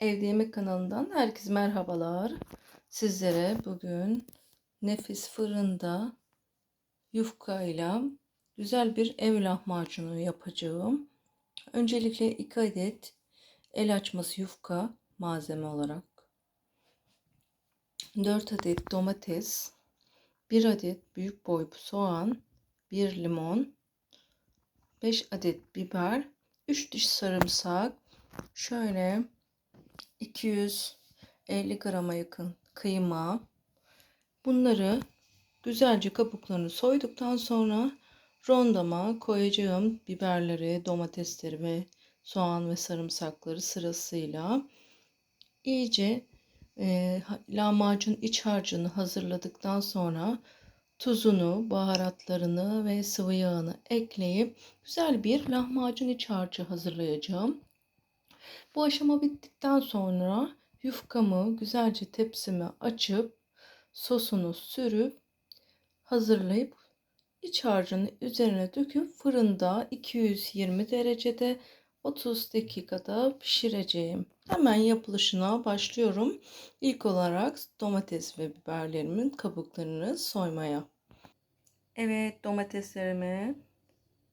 Evde Yemek kanalından herkese merhabalar. Sizlere bugün nefis fırında yufkayla güzel bir ev lahmacunu yapacağım. Öncelikle 2 adet el açması yufka malzeme olarak 4 adet domates, 1 adet büyük boy soğan, 1 limon, 5 adet biber, 3 diş sarımsak, şöyle 250 grama yakın kıyma. Bunları güzelce kabuklarını soyduktan sonra rondama koyacağım biberleri, domatesleri ve soğan ve sarımsakları sırasıyla iyice e, lahmacun iç harcını hazırladıktan sonra tuzunu, baharatlarını ve sıvı yağını ekleyip güzel bir lahmacun iç harcı hazırlayacağım. Bu aşama bittikten sonra yufkamı güzelce tepsime açıp sosunu sürüp hazırlayıp iç harcını üzerine döküp fırında 220 derecede 30 dakikada pişireceğim. Hemen yapılışına başlıyorum. İlk olarak domates ve biberlerimin kabuklarını soymaya. Evet domateslerimi,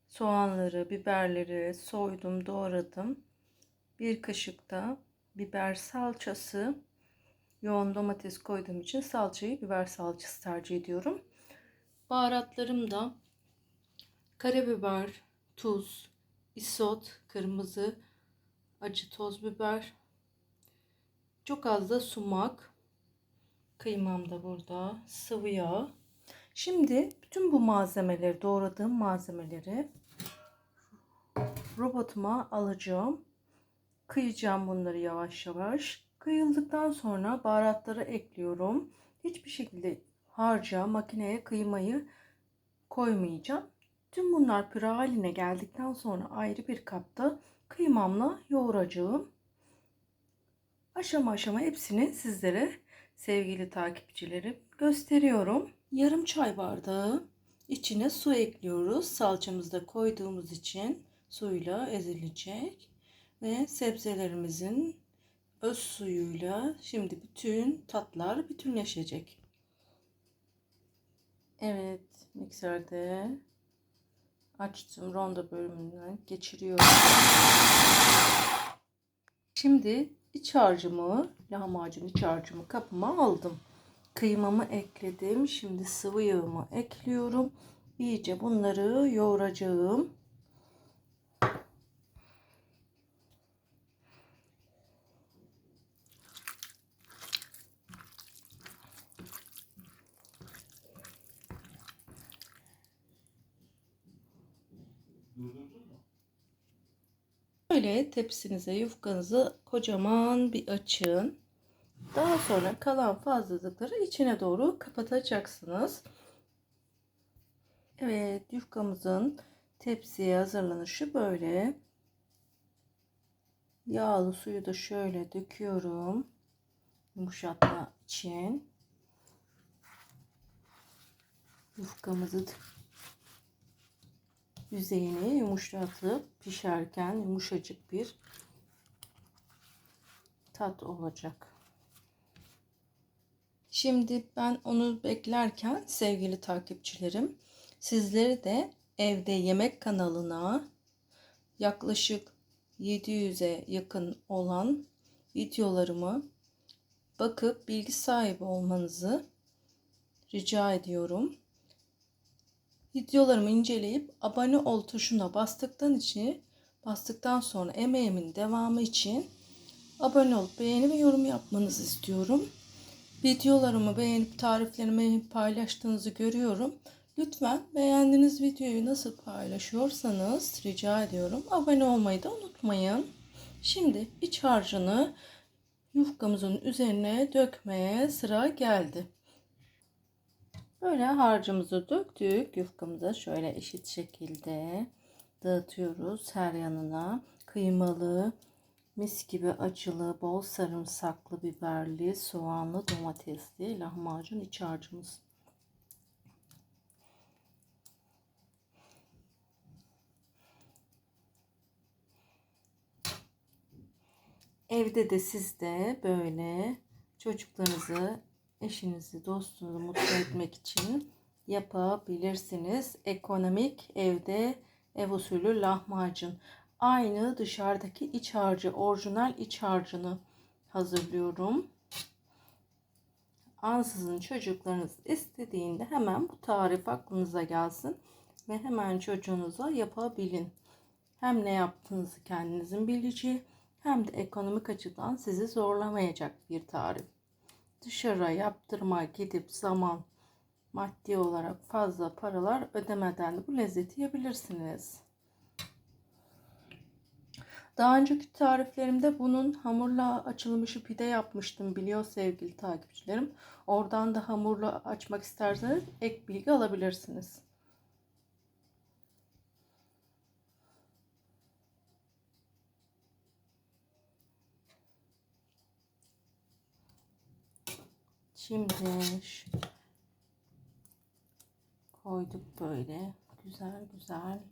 soğanları, biberleri soydum, doğradım. Bir kaşık da biber salçası. Yoğun domates koyduğum için salçayı biber salçası tercih ediyorum. Baharatlarım da karabiber, tuz, isot, kırmızı acı toz biber, çok az da sumak, kıymam da burada, sıvı yağ. Şimdi bütün bu malzemeleri, doğradığım malzemeleri robotuma alacağım. Kıyacağım bunları yavaş yavaş. Kıyıldıktan sonra baharatları ekliyorum. Hiçbir şekilde harca makineye kıymayı koymayacağım. Tüm bunlar püre haline geldikten sonra ayrı bir kapta kıymamla yoğuracağım. Aşama aşama hepsini sizlere sevgili takipçilerim gösteriyorum. Yarım çay bardağı içine su ekliyoruz. Salçamızı da koyduğumuz için suyla ezilecek ve sebzelerimizin öz suyuyla şimdi bütün tatlar bütünleşecek. Evet, mikserde açtım ronda bölümünden geçiriyorum. Şimdi iç harcımı, lahmacun iç harcımı kapıma aldım. Kıymamı ekledim. Şimdi sıvı yağımı ekliyorum. İyice bunları yoğuracağım. Böyle tepsinize yufkanızı kocaman bir açın. Daha sonra kalan fazlalıkları içine doğru kapatacaksınız. Evet yufkamızın tepsiye hazırlanışı böyle. Yağlı suyu da şöyle döküyorum. Yumuşatma için. Yufkamızı yüzeyini yumuşatıp pişerken yumuşacık bir tat olacak. Şimdi ben onu beklerken sevgili takipçilerim sizleri de evde yemek kanalına yaklaşık 700'e yakın olan videolarımı bakıp bilgi sahibi olmanızı rica ediyorum videolarımı inceleyip abone ol tuşuna bastıktan için bastıktan sonra emeğimin devamı için abone olup beğeni ve yorum yapmanızı istiyorum. Videolarımı beğenip tariflerimi paylaştığınızı görüyorum. Lütfen beğendiğiniz videoyu nasıl paylaşıyorsanız rica ediyorum. Abone olmayı da unutmayın. Şimdi iç harcını yufkamızın üzerine dökmeye sıra geldi. Böyle harcımızı döktük. Yufkamıza şöyle eşit şekilde dağıtıyoruz her yanına. Kıymalı, mis gibi acılı, bol sarımsaklı, biberli, soğanlı, domatesli lahmacun iç harcımız. Evde de siz de böyle çocuklarınızı, eşinizi, dostunuzu mutlu etmek için yapabilirsiniz. Ekonomik evde ev usulü lahmacun. Aynı dışarıdaki iç harcı, orijinal iç harcını hazırlıyorum. Ansızın çocuklarınız istediğinde hemen bu tarif aklınıza gelsin ve hemen çocuğunuza yapabilin. Hem ne yaptığınızı kendinizin bileceği hem de ekonomik açıdan sizi zorlamayacak bir tarif. Dışarı yaptırma gidip zaman maddi olarak fazla paralar ödemeden de bu lezzeti yiyebilirsiniz. Daha önceki tariflerimde bunun hamurla açılmışı pide yapmıştım biliyor sevgili takipçilerim. Oradan da hamurla açmak isterseniz ek bilgi alabilirsiniz. Şimdi koyduk böyle. Güzel güzel